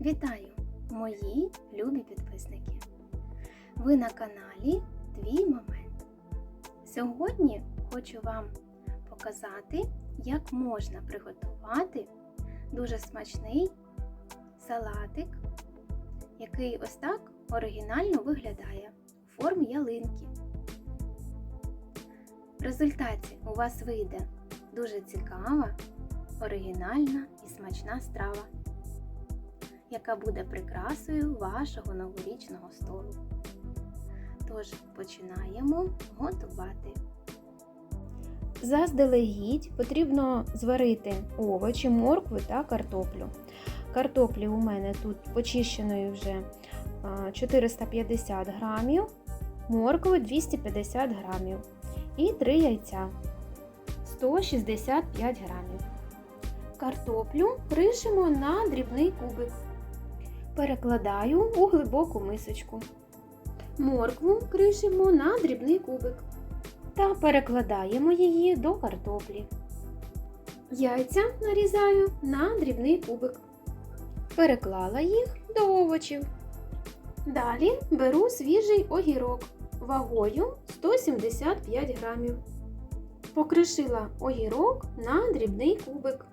Вітаю, мої любі підписники! Ви на каналі Твій Момент. Сьогодні хочу вам показати, як можна приготувати дуже смачний салатик, який ось так оригінально виглядає у формі ялинки. В результаті у вас вийде дуже цікава, оригінальна і смачна страва яка буде прикрасою вашого новорічного столу. Тож починаємо готувати. Заздалегідь потрібно зварити овочі, моркву та картоплю. Картоплі у мене тут почищеної вже 450 грамів, моркви 250 грамів і 3 яйця 165 грамів. Картоплю кришимо на дрібний кубик. Перекладаю у глибоку мисочку. Моркву кришимо на дрібний кубик та перекладаємо її до картоплі. Яйця нарізаю на дрібний кубик. Переклала їх до овочів. Далі беру свіжий огірок вагою 175 грамів. Покришила огірок на дрібний кубик.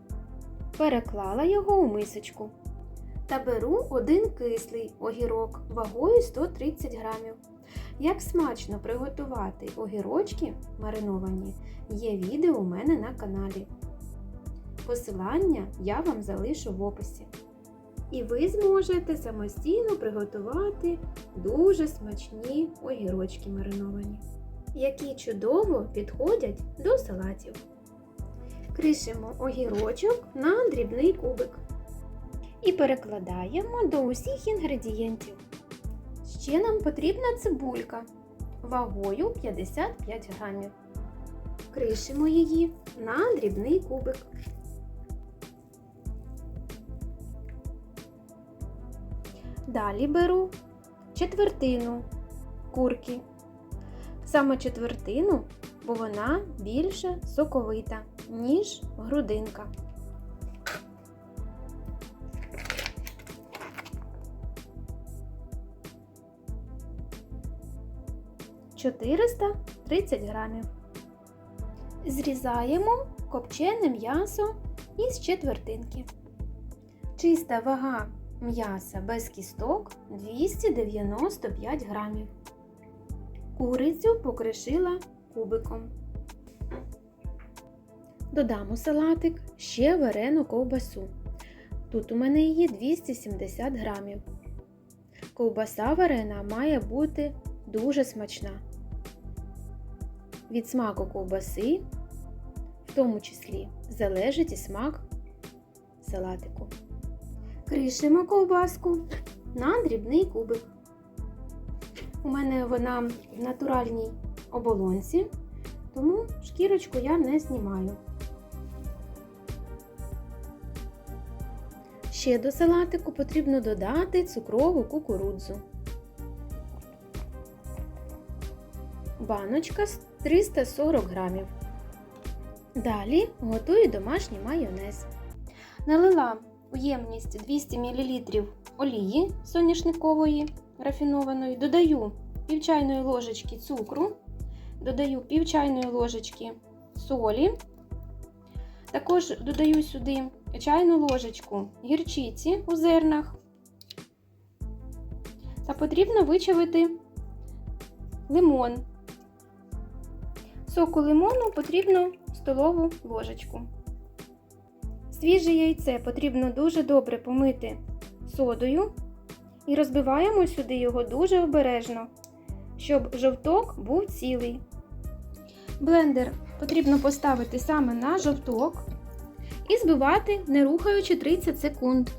Переклала його у мисочку. Та беру один кислий огірок вагою 130 грамів. Як смачно приготувати огірочки мариновані, є відео у мене на каналі. Посилання я вам залишу в описі. І ви зможете самостійно приготувати дуже смачні огірочки мариновані, які чудово підходять до салатів. Кришимо огірочок на дрібний кубик і перекладаємо до усіх інгредієнтів. Ще нам потрібна цибулька вагою 55 грамів. Кришимо її на дрібний кубик. Далі беру четвертину курки. Саме четвертину, бо вона більше соковита, ніж грудинка. 430 грамів. Зрізаємо копчене м'ясо із четвертинки. Чиста вага м'яса без кісток 295 грамів. Курицю покришила кубиком. Додам у салатик ще варену ковбасу. Тут у мене її 270 грамів. Ковбаса варена має бути дуже смачна. Від смаку ковбаси, в тому числі, залежить і смак салатику. Кришимо ковбаску на дрібний кубик. У мене вона в натуральній оболонці, тому шкірочку я не знімаю. Ще до салатику потрібно додати цукрову кукурудзу. Баночка 340 грамів. Далі готую домашній майонез. Налила у ємність 200 мл олії соняшникової рафінованої, додаю пів чайної ложечки цукру, додаю пів чайної ложечки солі. Також додаю сюди чайну ложечку гірчиці у зернах. Та потрібно вичавити лимон Соку лимону потрібно столову ложечку. Свіже яйце потрібно дуже добре помити содою і розбиваємо сюди його дуже обережно, щоб жовток був цілий. Блендер потрібно поставити саме на жовток і збивати, не рухаючи 30 секунд.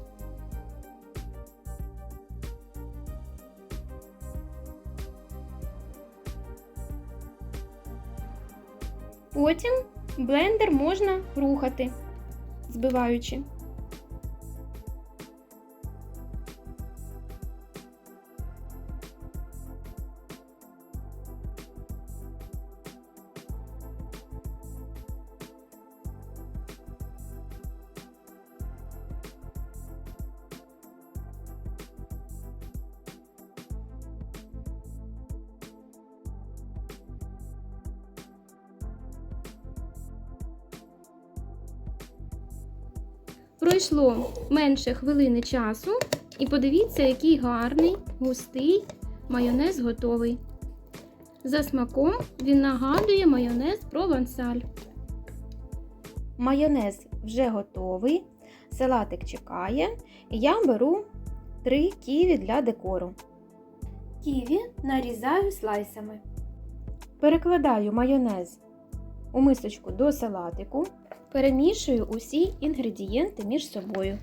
Потім блендер можна рухати, збиваючи. Пройшло менше хвилини часу, і подивіться, який гарний, густий майонез готовий. За смаком він нагадує майонез провансаль. Майонез вже готовий, салатик чекає, я беру три ківі для декору. Ківі нарізаю слайсами. Перекладаю майонез у мисочку до салатику, перемішую усі інгредієнти між собою.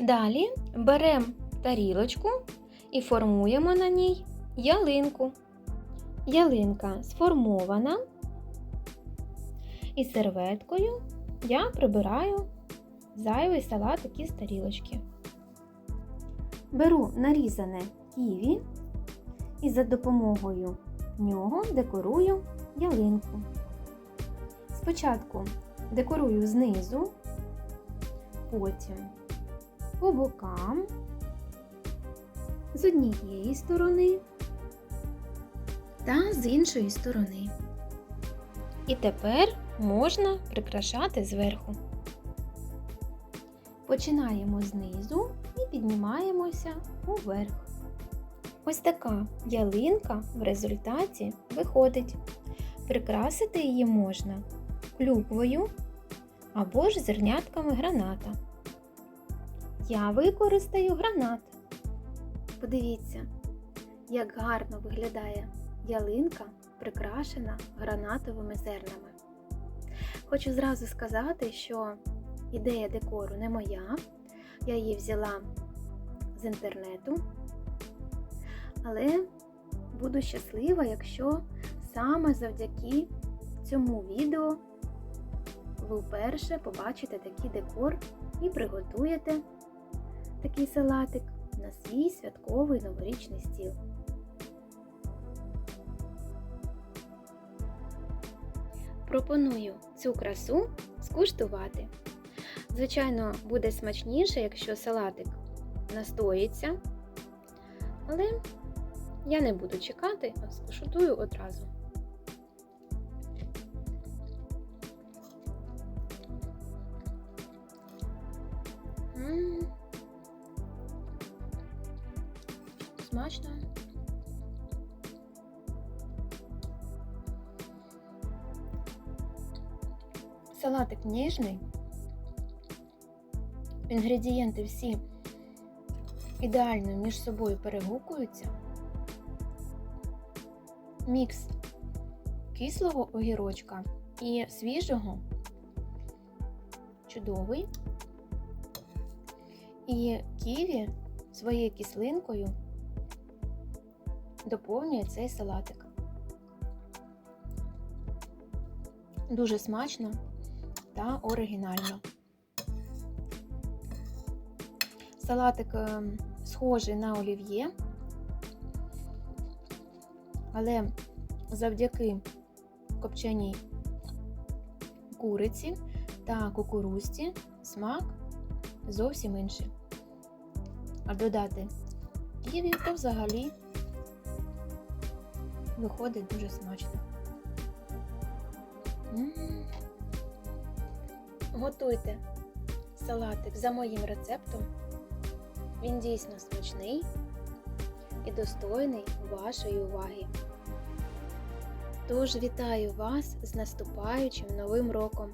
Далі беремо тарілочку і формуємо на ній ялинку. Ялинка сформована. І серветкою я прибираю зайвий салатик із тарілочки. Беру нарізане ківі і за допомогою нього декорую ялинку. Спочатку декорую знизу, потім по бокам, з однієї сторони та з іншої сторони. І тепер можна прикрашати зверху. Починаємо знизу і піднімаємося уверх. Ось така ялинка в результаті виходить. Прикрасити її можна клюквою або ж зернятками граната. Я використаю гранат. Подивіться, як гарно виглядає ялинка, прикрашена гранатовими зернами. Хочу зразу сказати, що ідея декору не моя. Я її взяла з інтернету. Але буду щаслива, якщо саме завдяки цьому відео ви вперше побачите такий декор і приготуєте такий салатик на свій святковий новорічний стіл. Пропоную цю красу скуштувати. Звичайно, буде смачніше, якщо салатик настоїться, але я не буду чекати, а скуштую одразу. Смачно. Салатик ніжний. Інгредієнти всі ідеально між собою перегукуються. Мікс кислого огірочка і свіжого чудовий. І ківі своєю кислинкою доповнює цей салатик. Дуже смачно та оригінально. Салатик е, схожий на олів'є, але завдяки копченій куриці та кукурузці смак зовсім інший. А додати ківі, то взагалі виходить дуже смачно. М. Готуйте салатик за моїм рецептом. Він дійсно смачний і достойний вашої уваги. Тож вітаю вас з наступаючим новим роком,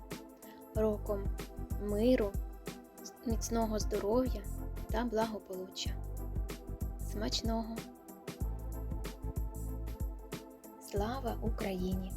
роком миру, міцного здоров'я та благополуччя. Смачного! Слава Україні!